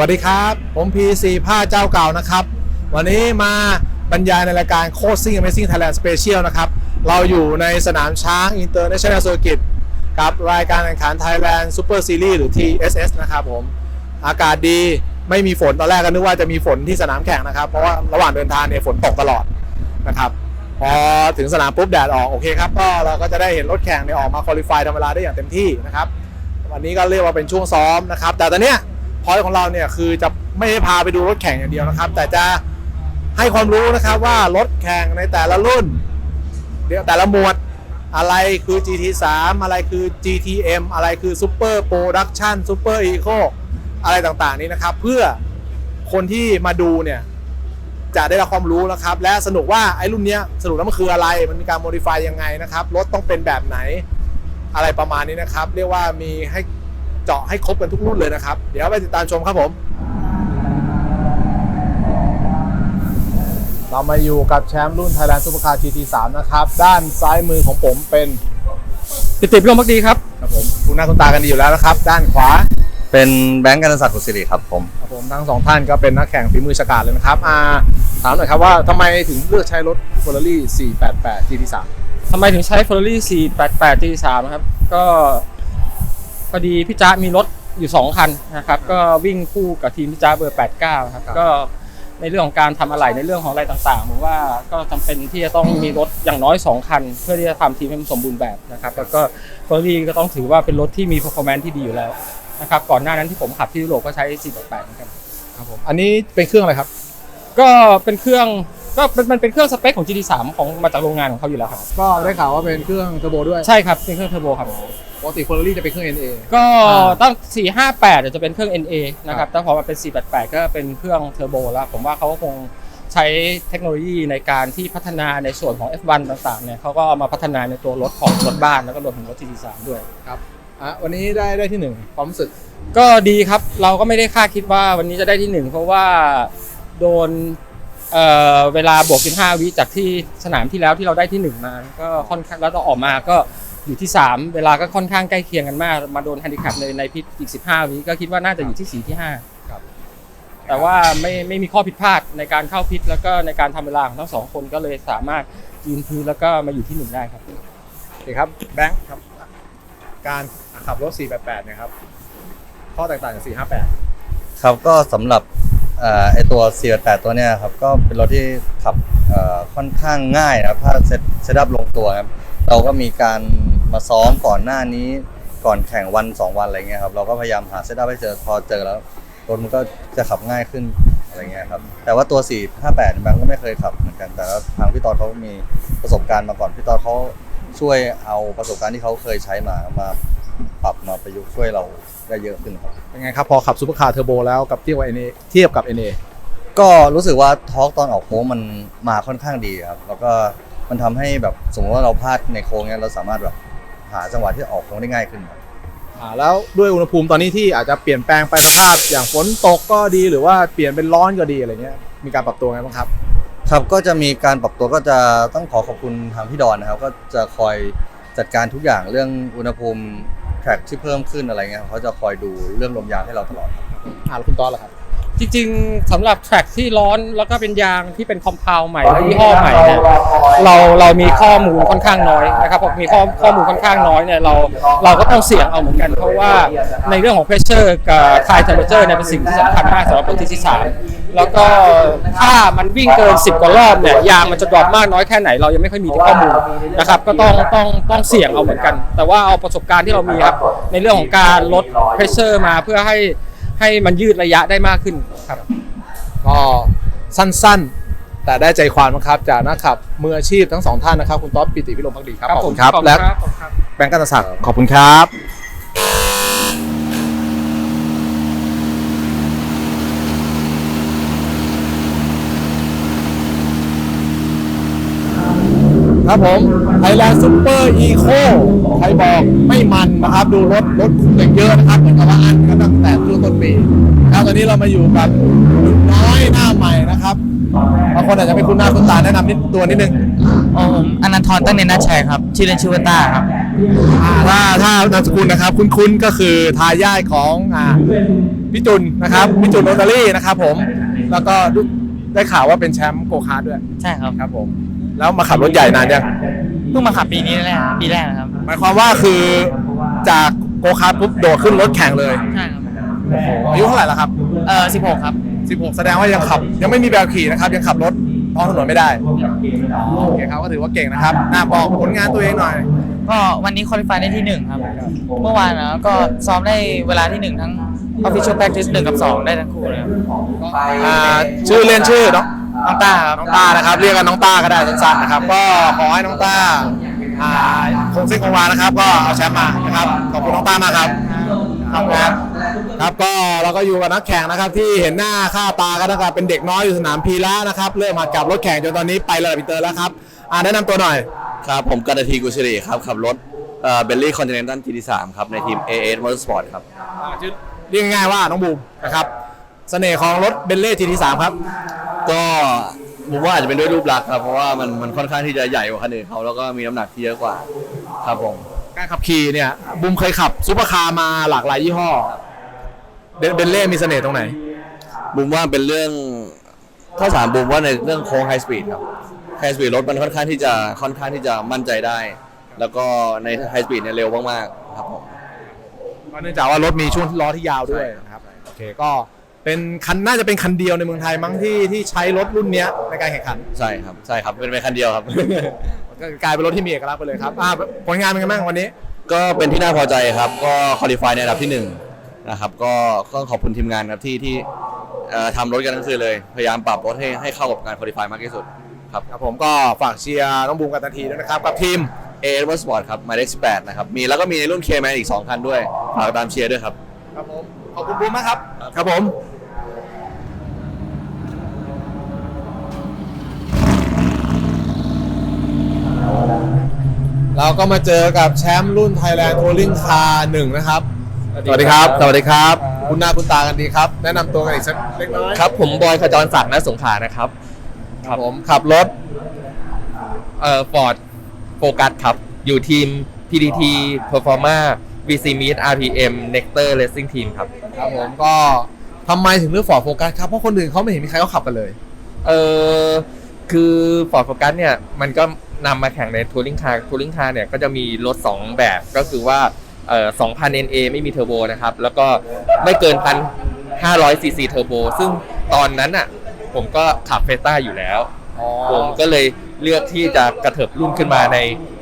สวัสดีครับ ผม PC ผ้าเจ้าเก่านะครับ วันนี้มาบรรยายในรายการโค c ซิ่ง Amazing Thailand Special นะครับ เราอยู่ในสนามช้าง International Circuit กับรายการแข่งขัน Thailand Super Series หรือ TSS นะครับผม อากาศดีไม่มีฝนตอนแรกก็นึกว่าจะมีฝนที่สนามแข่งนะครับ เพราะว่าระหว่างเดินทางเนี่ยฝนตกตลอดนะครับพอถึงสนามปุ๊บแดดออกโอเคครับก็เราก็จะได้เห็นรถแข่งเนี่ยออกมาคุริฟายทำเวลาได้อย่างเต็มที่นะครับวันนี้ก็เรียกว่าเป็นช่วงซ้อมนะครับ แต่ตอนเนี้ย อยของเราเนี่ยคือจะไม่ได้พาไปดูรถแข่งอย่างเดียวนะครับ แต่จะให้ความรู้นะครับว่ารถแข่งในแต่ละรุ่นเดี๋ยวแต่ละหมวดอะไรคือ GT3 อะไรคือ GTM อะไรคือ Super Production Super Eco อะไรต่างๆนี้นะครับ เพื่อคนที่มาดูเนี่ยจะได้รับความรู้นะครับ และสนุกว่าไอ้รุ่นนี้สรุปแล้วมันคืออะไร มันมีการโมดิฟายยังไงนะครับ รถต้องเป็นแบบไหน อะไรประมาณนี้นะครับ เรียกว่ามีให้ เจาะให้ครบกันทุกรุ่นเลยนะครับ เดี๋ยวไปติดตามชมครับผม เรามาอยู่กับแชมป์รุ่น Thailand Supercar GT3 นะครับ ด้านซ้ายมือของผมเป็นติดติดลมพักดีครับ ครับผมคุณหน้าคุณตากันดีอยู่แล้วนะครับ ด้านขวาเป็นแบงก์กันศักดิ์กุศิริครับผมครับผมทั้งสองท่านก็เป็นนักแข่งฝีมือฉกาจเลยนะครับอ่าถามหน่อยครับว่าทำไมถึงเลือกใช้รถ Ferrari 488 GT3 ทำไมถึงใช้ Ferrari 488 G3 ครับ ก็ พอดีพี่จ๊ะมีรถอยู่2คันนะครับก็วิ่งคู่กับทีมพี่จ๊ะเบอร์ 89ครับครับก็ในเรื่องของการทำอะไรในเรื่องของอะไรต่างๆผมว่าก็จำเป็นที่จะต้องมีรถอย่างน้อย 2 คัน เพื่อที่จะทำทีมให้มันสมบูรณ์แบบนะครับแล้วก็ Ferrari ก็ต้องถือว่าเป็นรถที่มี performance ที่ดีอยู่แล้วนะครับก่อนหน้านั้นที่ผมขับที่ยุโรปก็ใช้ 488เหมือนกันครับผมอันนี้เป็นเครื่องอะไรครับ ก็เป็นเครื่องก็เป็นมันเป็นเครื่องสเปคของ GT3 ของมาจากโรงงานของเขาอยู่แล้วครับก็ได้ข่าวว่าเป็นเครื่องเทอร์โบด้วยใช่ครับเป็นเครื่องเทอร์โบครับ ปกติ Ferrari จะเป็นเครื่อง NA ก็อ่าตั้ง 458จะเป็นเครื่อง NA นะคครัรับบแต่พอมาเป็น 488 ก็เป็นเครื่องเทอร์โบแล้ว ผมว่าเขาก็คงใช้เทคโนโลยีในการที่พัฒนาในส่วนของ F1 ต่างๆเนี่ยเขาก็เอามาพัฒนาในตัวรถของรถบ้านแล้วก็รวมถึงรถ GT3 ด้วยครับอะวันนี้ได้ได้ที่หนึ่งความรู้สึก ก็ดีครับเราก็ไม่ได้คาดคิดว่าวันนี้จะได้ที่หนึ่งเพราะว่าโดนเอ่อเวลาบวกกิน5วิจากที่สนามที่แล้วที่เราได้ที่หนึ่งมาก็ค่อนข้างแล้วต่อออกมาก็ อยู่ที่ 3 เวลาก็ค่อนข้างใกล้เคียงกันมาก มาโดนแฮนดิแคปในในพิษอีก 15วิก็คิดว่าน่าจะอยู่ที่ 4 ที่5ครับแต่ว่าไม่ไม่มีข้อผิดพลาดในการเข้าพิษแล้วก็ในการทำเวลาของทั้งสองคนก็เลยสามารถยืนพื้นแล้วก็มาอยู่ที่หนึ่งได้ครับโอเคครับแบงค์ครับการขับรถ 488เนี่ยครับข้อแตกต่างจาก458 ครับก็สำหรับเอ่อไอตัว 488 ตัวเนี้ยครับก็เป็นรถที่ขับเอ่อค่อนข้างง่ายนะครับถ้าเซตเซตอัพลงตัวครับเราก็มีการ มาซ้อมก่อนหน้านี้ก่อนแข่งวัน2วันอะไรเงี้ยครับเราก็พยายามหาเซตอัพให้เจอพอเจอแล้วรถมันก็จะขับง่ายขึ้นอะไรเงี้ยครับแต่ว่าตัว 458แบงก์ก็ไม่เคยขับเหมือนกันแต่ว่าทางพี่ตอดเขามีประสบการณ์มาก่อนพี่ตอดเขาช่วยเอาประสบการณ์ที่เขาเคยใช้มามาปรับมาประยุกต์ช่วยเราได้เยอะขึ้นครับ เป็นไงครับ พอขับซูเปอร์คาร์เทอร์โบแล้วกับเทียบกับ NA เทียบกับ NA ก็รู้สึกว่าทอร์กตอนออกโค้งมันมาค่อนข้างดีครับ แล้วก็มันทำให้แบบสมมติว่าเราพลาดในโค้งเนี้ยเราสามารถแบบ หาจังหวะที่ออกโค้งได้ง่ายขึ้นครับอ่าแล้วด้วยอุณหภูมิตอนนี้ที่อาจจะเปลี่ยนแปลงไปสภาพอย่างฝนตกก็ดีหรือว่าเปลี่ยนเป็นร้อนก็ดีอะไรเงี้ยมีการปรับตัวไงบ้างครับ ครับก็จะมีการปรับตัวก็จะต้องขอขอบคุณทางพี่ดอนนะครับ ก็จะคอยจัดการทุกอย่างเรื่องอุณหภูมิแทร็กที่เพิ่มขึ้นอะไรเงี้ยเขาจะคอยดูเรื่องลมยางให้เราตลอดครับอ่าแล้วคุณต้อนล่ะครับ จริงๆสำหรับแทร็กที่ร้อนแล้วก็เป็นยางที่เป็นคอมเพลใหม่และยี่ห้อใหม่เนี่ยเราเรามีข้อมูลค่อนข้างน้อยนะครับพอมีข้อข้อมูลค่อนข้างน้อยเนี่ยเราเราก็ต้องเสี่ยงเอาเหมือนกัน เพราะว่าในเรื่องของเพรสเชอร์กับไทเทมเปอเรเจอร์เนี่ยเป็นสิ่งที่สำคัญมากสำหรับรถที่สามแล้วก็ถ้ามันวิ่งเกิน 10 กว่ารอบเนี่ยยางมันจะดรอปมากน้อยแค่ไหนเรายังไม่ค่อยมีข้อมูลนะครับก็ต้องต้องต้องเสี่ยงเอาเหมือนกัน แต่ว่าเอาประสบการณ์ที่เรามีครับในเรื่องของการลดเพรสเชอร์มาเพื่อให้ ให้มันยืดระยะได้มากขึ้นครับก็สั้นๆ แต่ได้ใจความนะครับจากนักขับมืออาชีพทั้งสองท่านนะครับ คุณต๊อดปิติพิรมพักดีครับขอบคุณครับ และขอบคุณครับแบงค์กันตศักดิ์ขอบคุณครับ คครับผม Thailand Super Eco ใครบอกไม่มันนะครับ ดูรถรถอย่างเยอะนะครับเหมือนกับว่าอันกันตั้งแต่ช่วงต้นปีครับตอนนี้เรามาอยู่กับหนุ่มน้อยหน้าใหม่นะครับบางคนอาจจะไม่คุ้นหน้าคุ้นตาแนะนำนิดตัวนิดนึงอ๋อผมอนันทรตั้งเนนนัชชัยครับ ชื่อเล่นชื่อว่าต้าครับถ้าถ้านามสกุลนะครับ คุ้นๆก็คือทายาทของอ่าพี่จุนนะครับพี่จุนโรตารี่นะครับผมแล้วก็ได้ข่าวว่าเป็นแชมป์โกคาร์ทด้วย ใช่ครับครับผม แล้วมาขับรถใหญ่นานยังเพิ่งมาขับปีนี้แรกปีแรกนะครับหมายความว่าคือจากโกคาร์ทปุ๊บโดดขึ้นรถแข่งเลยใช่ครับอายุเท่าไหร่แล้วครับเออสิบหกครับ16 แสดงว่ายังขับ ยังไม่มีแบบขี่นะครับ ยังขับรถท้องถนนไม่ได้โอเคครับก็ถือว่าเก่งนะครับน่าบอกผลงานตัวเองหน่อย ก็วันนี้คอลิฟายได้ที่หนึ่งครับ เมื่อวานนะก็ซ้อมได้เวลาที่หนึ่งทั้ง official practice หนึ่งกับสองได้ทั้งคู่เลยครับอ่าชื่อเล่นชื่อน้อง น้องต้าครับน้องต้านะครับ เรียกกันน้องต้าก็ได้สั้นๆนะครับ ก็ขอให้น้องต้าอ่าคงเส้นคงวานะครับ ก็เอาแชมป์มานะครับขอบคุณน้องต้ามากครับขอบคุณครับครับก็เราก็อยู่กับนักแข่งนะครับ ที่เห็นหน้าค่าตากันนะครับเป็นเด็กน้อยอยู่สนามพีระนะครับเริ่มมากับรถแข่งจนตอนนี้ไประดับอินเตอร์แล้วครับอ่าแนะนำตัวหน่อยครับผมกันทีกุชรีครับขับรถเบลลี่คอนติเนนตัลทีที่สามครับในทีม AA Motorsport ครับอ่าชื่อเรียกง่ายๆว่าน้องบูมนะครับเสน่ห์ของรถเบนเล่ GT3 ครับ ก็ผมว่าอาจจะเป็นด้วยรูปลักษณ์ครับ เพราะว่ามันมันค่อนข้างที่จะใหญ่กว่าคันอื่นเขาแล้วก็มีน้ำหนักที่เยอะกว่า ครับผม การขับขี่เนี่ยบูมเคยขับซูเปอร์คาร์มาหลากหลายยี่ห้อเบนเบนเล่มีเสน่ห์ตรงไหน บุมว่าเป็นเรื่องข้อสามบุมว่าในเรื่องโค้งไฮสปีดครับไฮสปีดรถมันค่อนข้างที่จะค่อนข้างที่จะมั่นใจได้ แล้วก็ในไฮสปีดเนี่ยเร็วมากๆครับผม ก็เนื่องจากว่ารถมีช่วงล้อที่ยาวด้วยนะครับโอเคก็ เป็นคันน่าจะเป็นคันเดียวในเมืองไทยมั้งที่ที่ใช้รถรุ่นเนี้ยในการแข่งขัน ใช่ครับใช่ครับเป็นไปคันเดียวครับ ก็กลายเป็นรถที่มีเอกลักษณ์ไปเลยครับอ่าผลงานเป็นไงบ้างวันนี้ ก็เป็นที่น่าพอใจครับ ก็คอลี่ฟายในอันดับที่หนึ่งนะครับก็ก็ขอบคุณทีมงานครับที่ที่เอ่อทำรถกันทั้งคืนเลย พยายามปรับรถให้ให้เข้ากับการคอลี่ฟายมากที่สุดครับครับผมก็ฝากเชียร์น้องบูมกันทันทีด้วยนะครับ กับทีม เอเวอร์สปอร์ตครับหมายเลข18นะครับมีแล้วก็มีในรุ่นเคแมนอีก 2 คันด้วยฝากตามเชียร์ด้วยครับ ครับผม ขอบคุณบูมมากครับ ครับผม เราก็มาเจอกับแชมป์รุ่น Thailand Touring Car 1นะครับ สวัสดีครับ สวัสดีครับ คุณหน้าคุณตากันดีครับ แนะนำตัวกันอีกสักเล็กน้อยครับผมบอยขจรศักดิ์นะสงขลานะครับ ครับผมขับรถเอ่อฟอร์ดโฟกัสครับ อยู่ทีม PDT Performa VC Meet RPM Nectar Racing Team ครับ ครับผมก็ทำไมถึงเลือกฟอร์ดโฟกัสครับ เพราะคนอื่นเขาไม่เห็นมีใครเขาขับกันเลย เอ่อคือ Ford Focus เนี่ยมันก็ นำมาแข่งใน Touring Car Touring Car เนี่ยก็จะมีรถ 2 แบบก็คือว่าเอ่อ2,000 NA ไม่มีเทอร์โบนะครับ แล้วก็ไม่เกิน 1,500 cc เทอร์โบ ซึ่งตอนนั้นอะผมก็ขับเฟต้าอยู่แล้ว ผมก็เลยเลือกที่จะกระเถิบรุ่นขึ้นมาใน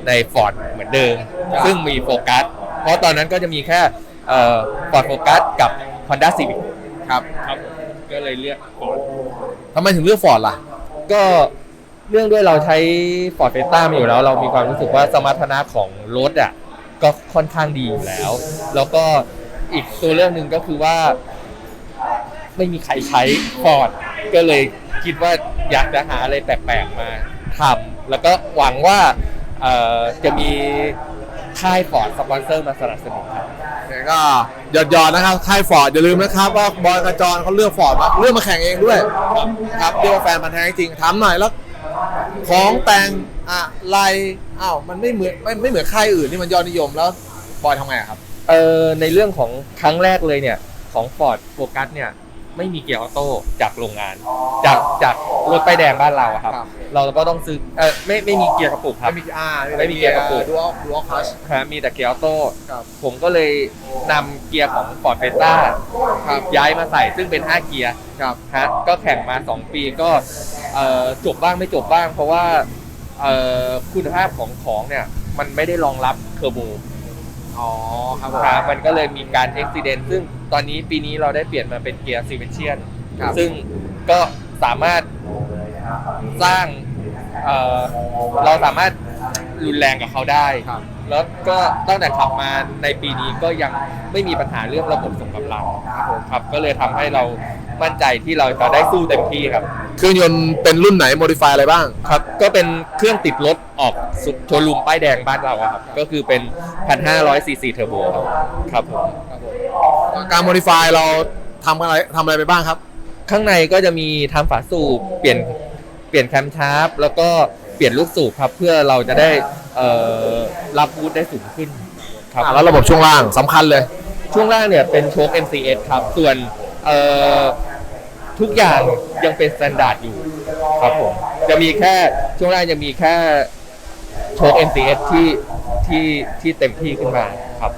ในฟอร์ดเหมือนเดิมครับซึ่งมีโฟกัส เพราะตอนนั้นก็จะมีแค่ฟอร์ดโฟกัสกับ Honda Civic ครับครับก็เลยเลือก Ford ทำไมถึงเลือกฟอร์ดล่ะ ก็ เรื่องด้วยเราใช้ Ford f i e s t a มาอยู่แล้ว เรามีความรู้สึกว่าสมรรถนะของรถอะก็ค่อนข้างดีอยู่แล้ว แล้วก็อีกตัวเรื่องหนึ่งก็คือว่า ไม่มีใครใช้ Ford ก็เลยคิดว่าอยากจะหาอะไรแปลกๆมาทำแล้วก็หวังว่าจะมีค่าย Ford สปอนเซอร์มาสนับสนุนครับเนี่ก็หยอดยอดๆนะครับค่ายฟอร์ดอย่าลืมนะครับว่าบอยกระจรเขาเลือกฟอร์ดมาเลือกมาแข่งเองด้วย ครับเรียกว่าแฟนพันธุ์แท้จริงถามหน่อยแล้ว ของแต่งอะไรอ้าวมันไม่เหมือนไม่ไม่เหมือนค่ายอื่นที่มันยอดนิยมแล้วบอยทำไงอะครับ เออในเรื่องของครั้งแรกเลยเนี่ยของฟอร์ดโฟกัสเนี่ย ไม่มีเกียร์ออโต้จากโรงงาน จากจากรถป้ายแดงบ้านเราอะครับ ครับ เราก็ต้องซื้อเออไม่ไม่มีเกียร์กระปุกครับ ไม่มีอ่าไม่มีเกียร์กระปุก ดูอัลดูอัลคัช ฮะมีแต่เกียร์ออโต้ครับ ผมก็เลยนำเกียร์ของ Ford f i e s t a ครับย้ายมาใส่ซึ่งเป็น 5 เกียร์ครับ ฮะก็แข่งมา 2 ปีก็เอ่อจบบ้างไม่จบบ้าง เพราะว่าเอ่อคุณภาพของของเนี่ย มันไม่ได้รองรับเทอร์โบ อ๋อครับผม ครับมันก็เลยมีการอุบิเหตุซึ่งตอนนี้ปีนี้เราได้เปลี่ยนมาเป็นเกียร์ซีเวนเชียนครับ ซึ่งก็สามารถสร้างเอ่อเราสามารถรุนแรงกับเขาได้ ครับ แล้วก็ตั้งแต่ขับมาในปีนี้ก็ยังไม่มีปัญหาเรื่องระบบส่งกำลังครับผมครับก็เลยทำให้เรา มั่นใจที่เราจะได้สู้เต็มที่ครับ เครื่องยนต์เป็นรุ่นไหนโมดิฟายอะไรบ้าง ครับ ก็เป็นเครื่องติดรถออกสุดโชว์รูมป้ายแดงบ้านเราอะครับ ก็คือเป็น 1,500ซีซีเทอร์โบครับครับผมการโมดิฟายเราทำอะไรทำอะไรไปบ้างครับ ข้างในก็จะมีทำฝาสูบเปลี่ยนเปลี่ยนแคมชาร์ปแล้วก็เปลี่ยนลูกสูบครับ เพื่อเราจะได้เอ่อรับบูทได้สูงขึ้นครับ อ่าแล้วระบบช่วงล่างสำคัญเลย ช่วงล่างเนี่ยเป็นโชค MCS ครับ ส่วนเอ่อ ทุกอย่างยังเป็นสแตนดาร์ดอยู่ครับผมจะมีแค่ช่วงล่างจะมีแค่โชค MCS ที่ที่ที่เต็มที่ขึ้นมาครับ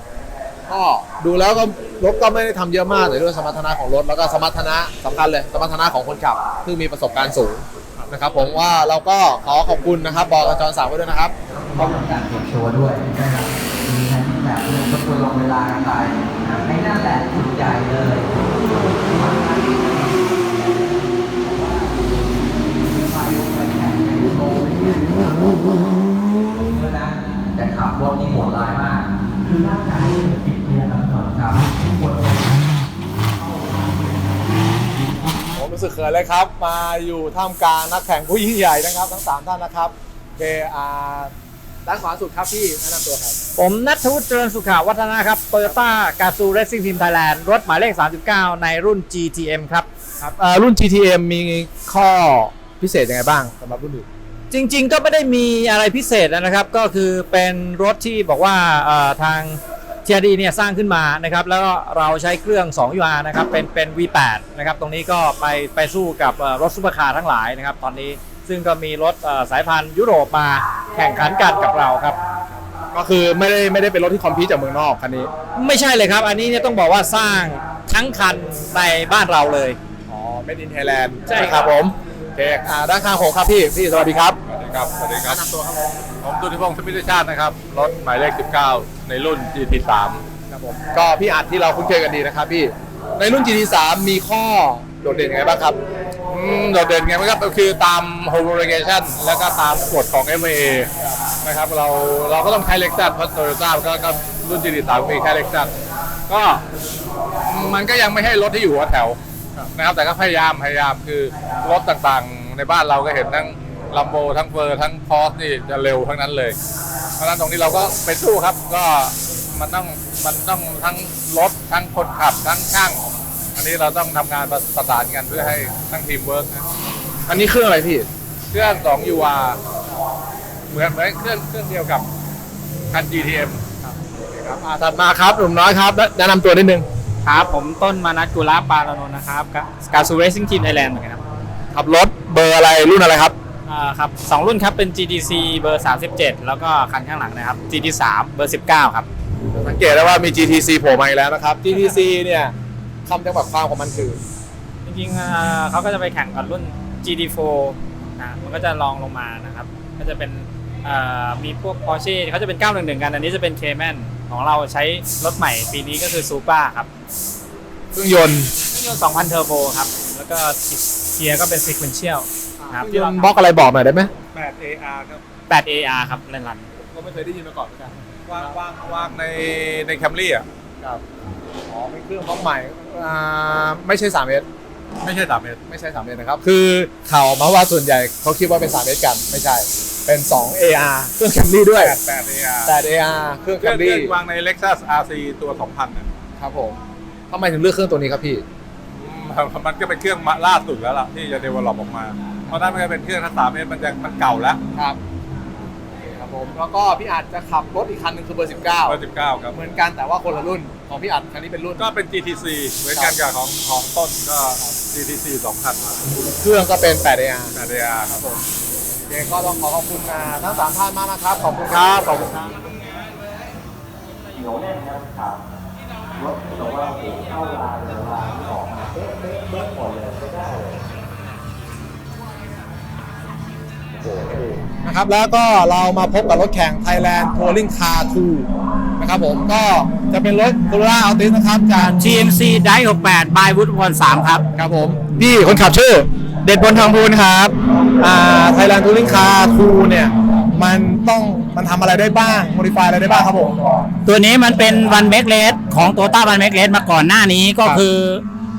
ก็ดูแล้วก็รถก็ไม่ได้ทำเยอะมากแต่ด้วยสมรรถนะของรถแล้วก็สมรรถนะสำคัญเลยสมรรถนะของคนขับซึ่งมีประสบการณ์สูงนะครับ ผมว่าเราก็ขอขอบคุณนะครับบอกกับจอห์นสามไว้ด้วยนะครับต้องมีการเตรียมตัวด้วยนะครับมีทั้งแบบเรื่องทบทวนลงเวลากันไปนะครับให้นั่นแหละจุดใหญ่เลย แต่ขับรถนี่โหดร้ายมาก คือร่างกายมันติดเนี่ยครับครับปวดผมรู้สึกเขินเลยครับ มาอยู่ท่ามกลางนักแข่งผู้ยิ่งใหญ่นะครับ ทั้งสามท่านนะครับโอเคอ่าด้านขวาสุดครับพี่แนะนำตัวครับ ผมนัทวุฒิเจริญสุขาวัฒนะครับโตโยต้ากาซูเรซิ่งทีมไทยแลนด์รถหมายเลข 39 ในรุ่น GTM ครับครับเอ่อรุ่น GTM มีข้อพิเศษยังไงบ้างสำหรับรุ่นอื่น จริงๆก็ไม่ได้มีอะไรพิเศษนะครับ ก็คือเป็นรถที่บอกว่าเอ่อทาง TRD เนี่ยสร้างขึ้นมานะครับ แล้วก็เราใช้เครื่อง2 UR นะครับเป็นเป็น V8 นะครับ ตรงนี้ก็ไปไปสู้กับเอ่อรถซุปเปอร์คาร์ทั้งหลายนะครับ ตอนนี้ซึ่งก็มีรถเอ่อสายพันธุ์ยุโรปมาแข่งขันกันกับเราครับ ก็คือไม่ได้ไม่ได้เป็นรถที่คอมพิวจากเมืองนอกคันนี้ ไม่ใช่เลยครับ อันนี้เนี่ยต้องบอกว่าสร้างทั้งคันในบ้านเราเลยอ๋อ Made in Thailand ใช่นะคครัรับบผมโอ เคอ่าด้านข้างผมครับพี่ พี่สวัสดีครับสวัสดีครับ สวัสดีครับแนะนำตัวครับผมผมตุติพงศ์สมิทธชาตินะครับ รถหมายเลข 19 ในรุ่น GT3 ครับผมก็พี่อัดที่เราคุ้นเคยกันดีนะครับพี่ ในรุ่น GT3 มีข้อโดดเด่นยังไงบ้างครับอืมโดดเด่นไงครับก็คือตาม homologation แล้วก็ตามกฎของ FAA นะครับเราเราก็ต้องใช้เล็กซัสเพราะโตโยต้าก็ก็รุ่น GT3 มีแค่เล็กซัสก็มันก็ยังไม่ให้รถที่อยู่หัวแถว นะครับแต่ก็พยายามพยายามคือรถต่างๆ ในบ้านเราก็เห็นทั้งลัมโบทั้งเฟอร์ทั้งพอสนี่จะเร็วทั้งนั้นเลย เพราะฉะนั้นตรงนี้เราก็ไปสู้ครับ ก็มันต้องมันต้องทั้งรถทั้งคนขับทั้งช่าง อันนี้เราต้องทำงานประประสานกันเพื่อให้ทั้งทีมเวิร์กนะอันนี้เครื่องอะไรพี่ เครื่อง2 UR เหมือนเหมือนเครื่องเครื่องเดียวกับคัน GTM ครับอ่าถัดมาครับหนุ่มน้อยครับแนะแนะนำตัวนิดนึง ครับ ผมต้นมานัทกุลาปารานนท์นะครับกาซูเรซิ่งทีมไทยแลนด์เหมือนกันครับขับรถเบอร์อะไรรุ่นอะไรครับอ่าครับสองรุ่นครับเป็น GTC เบอร์ 37 แล้วก็คันข้างหลังนะครับ GT3 เบอร์ 19 ครับ สังเกตได้ว่ามี GTC โผล่มาอีกแล้วนะครับ GTC เนี่ยคำจำกัดความของมันคือ จริงๆอ่าเขาก็จะไปแข่งกับรุ่น GT4 นะมันก็จะลองลงมานะครับ ก็จะเป็นอ่า มีพวก Porsche เขาจะเป็น 911 กัน อันนี้จะเป็น Cayman ของเราใช้รถใหม่ปีนี้ก็คือ Supra ครับเครื่องยนต์เครื่องยนต์2,000 เทอร์โบครับ แล้วก็เกียร์ก็เป็น Sequential ครับเครื่องยนต์บล็อกอะไรบอกหน่อยได้ไหม8 AR ครับ8 AR ครับเล่นรันก็ไม่เคยได้ยินมาก่อนเหมือนกันวางวางวางในในแคมรี่อะครับอ๋อเป็นเครื่องบล็อกใหม่อ่าไม่ใช่3เมตรไม่ใช่3เมตรไม่ใช่3เมตรนะครับ คือข่าวออกมาว่าส่วนใหญ่เขาคิดว่าเป็น3เมตรกันไม่ใช่ เป็น 2 AR เครื่องแคมรี่ด้วย8 8 AR 8 AR เครื่องเคแครื่องมเครื่รี่องวางใน Lexus RC ตัว 2,000น่ะครับผมทำไมถึงเลือกเครื่องตัวนี้ครับพี่อืมมันก็เป็นเครื่องมาล่าสุดแล้วล่ะที่จะ develop ออกมา เพราะนั้นมันก็เป็นเครื่องถ้า3เมตรมันจะมันเก่าแล้วครับครับผมแล้วก็พี่อัดจะขับรถอีกคันหนึ่งคือเบอร์เบอร์19 19 ครับ เหมือนกันแต่ว่าคนละรุ่นของพี่อัดคันนี้เป็นรุ่น ก็เป็น GTC เหมือนกันกับของของต้นก็ GTC 2,000เครื่องก็เป็น 8 AR 8 AR ครับผม โอเคก็ต้องขอขอบคุณอ่าทั้งสามท่านมากนะครับ ขอบคุณครับขอบคุณครับนะครับ แล้วก็เรามาพบกับรถแข่ง Thailand Touring Car 2นะครับผมก็จะเป็นรถ Corolla Altis นะครับจาก GMC Drive 68 by วุฒิพร3ครับ ครับผม พี่คนขับชื่อ เด็ดบนทองพูนครับอ่า Thailand Touring Car 2เนี่ย มันต้องมันทำอะไรได้บ้างโมดิฟายอะไรได้บ้างครับผม ตัวนี้มันเป็นวันเมกเลสของโตต้าวันเมกเลสมาก่อนหน้านี้ก็คือ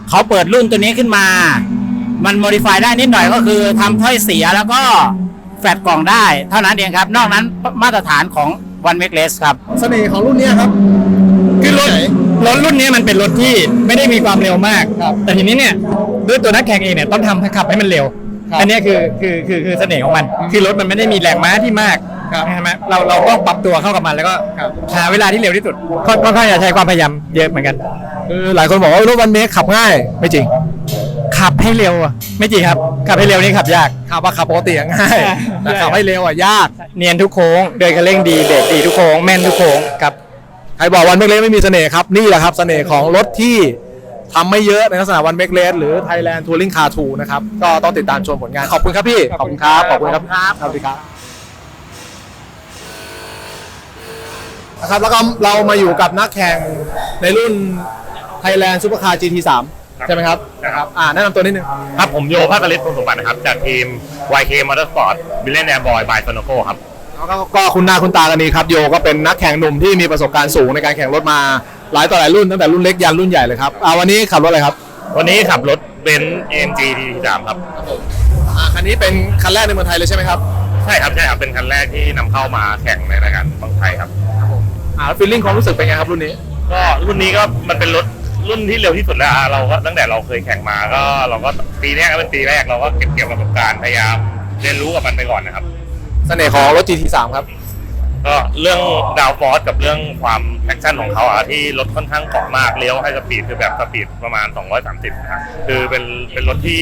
เขาเปิดรุ่นตัวนี้ขึ้นมา มันโมดิฟายได้นิดหน่อยก็คือทำถ้อยเสียแล้วก็แฟลตกล่องได้ เท่านั้นเองครับ นอกนั้นมาตรฐานของวันเมกเลสครับ เสน่ห์ของรุ่นเนี้ยครับคือรถ รถรุ่นนี้มันเป็นรถที่ไม่ได้มีความเร็วมากแต่ทีนี้เนี่ยด้วยตัวนักแข่งเองเนี่ยต้องทำให้ขับให้มันเร็วอันเนี้ยคือคือคือคือเสน่ห์ของมัน คือรถมันไม่ได้มีแรงม้าที่มากใช่ไหมเราเราต้องปรับตัวเข้ากับมันแล้วก็หาเวลาที่เร็วที่สุดค่อนค่อนข้างจะใช้ความพยายามเยอะเหมือนกัน คือหลายคนบอกว่ารถวันเมคขับง่ายไม่จริง ขับให้เร็วอะไม่จริงครับ ขับให้เร็วนี่ขับยาก ขับว่าขับปกติอะง่ายแต่ขับให้เร็วอะยาก เนียนทุกโค้งเดินคันเร่งดีเบรกดีทุกโค้งแม่นทุกโค้งครับ ใครบอกวันเมกเลสไม่มีเสน่ห์ครับ นี่แหละครับเสน่ห์ของรถที่ทำไม่เยอะในลักษณะวันเมกเลสหรือ Thailand Touring Car 2นะครับ ก็ต้องติดตามชมผลงาน ขอบคุณครับพี่ ขอบคุณครับ ขอบคุณครับ สวัสดีครับนะครับแล้วก็เรามาอยู่กับนักแข่งในรุ่น Thailand Supercar GT3 ใช่ไหมครับนะครับอ่าแนะนำตัวนิดนึง ครับผมโยภาคกฤษพงศ์สมบัตินะครับ จากทีม YK Motorsport Billionaire Boy by Sonoco ครับแล้วก็ ก็คุณหน้าคุณตากันนี้ครับโยก็เป็นนักแข่งหนุ่มที่มีประสบการณ์สูงในการแข่งรถมาหลายต่อหลายรุ่นตั้งแต่รุ่นเล็กยันรุ่นใหญ่เลยครับอ่าวันนี้ขับรถอะไรครับวันนี้ขับรถเบนซ์ AMG TT3 ครับ อ่าคันนี้เป็นคันแรกในเมืองไทยเลยใช่ไหมครับใช่ครับใช่ครับเป็นคันแรกที่นำเข้ามาแข่งในรายการบางไทยครับ อ่าฟีลลิ่งความรู้สึกเป็นไงครับรุ่นนี้ก็รุ่นนี้ก็มันเป็นรถรุ่นที่เร็วที่สุดแล้วอะเราก็ตั้งแต่เราเคยแข่งมาก็เราก็ปีแรกก็เป็นปีแรกเราก็เก็บเกี่ยวประสบการณ์พยายามเรียนรู้กับมันไปก่อนนะครับ เสน่ห์ของรถ GT3 ครับ ก็เรื่องดาวฟอร์สกับเรื่องความแอคชั่นของเขาอะที่รถค่อนข้างเกาะมากเลี้ยวให้สปีดคือแบบสปีดประมาณ 230นะครับคือเป็นเป็นรถที่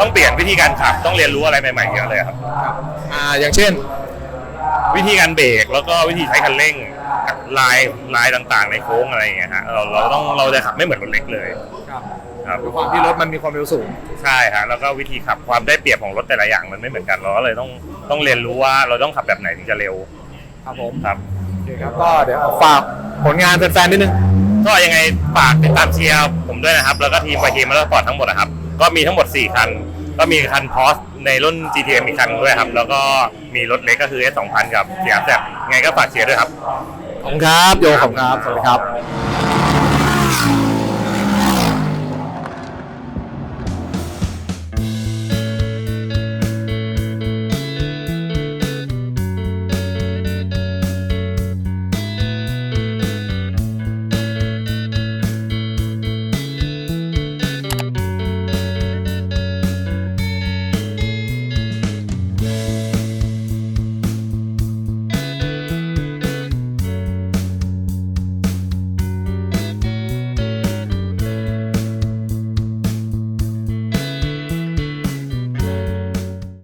ต้องเปลี่ยนวิธีการขับต้องเรียนรู้อะไรใหม่ๆเยอะเลยครับ อ่า อย่างเช่น วิธีการเบรกแล้วก็วิธีใช้คันเร่งลายลายต่างๆ ในโค้งอะไรอย่างเงี้ยฮะเราเราต้องเราจะขับไม่เหมือนรถเล็กเลยครับครับด้วยความที่รถมันมีความเร็วสูง ใช่ฮะแล้วก็วิธีขับความได้เปรียบของรถแต่ละอย่างมันไม่เหมือนกันเราก็เลยต้อง ต้องเรียนรู้ว่าเราต้องขับแบบไหนถึงจะเร็วครับผมครับ โอเคครับก็เดี๋ยวฝากผลงานแฟนๆนิดนึง ก็ยังไงฝากติดตามเชียร์ผมด้วยนะครับ แล้วก็ทีมไฟทีมมาร์ปอร์ตทั้งหมดนะครับ ก็มีทั้งหมด 4 คัน ก็มีคันพอสในรุ่น GTM อีกคันด้วยครับ แล้วก็มีรถเล็กก็คือ S2000 กับเสียแซบไงก็ฝากเชียร์ด้วยครับ ขอบคุณครับ โยขอบคุณครับ สวัสดีครับ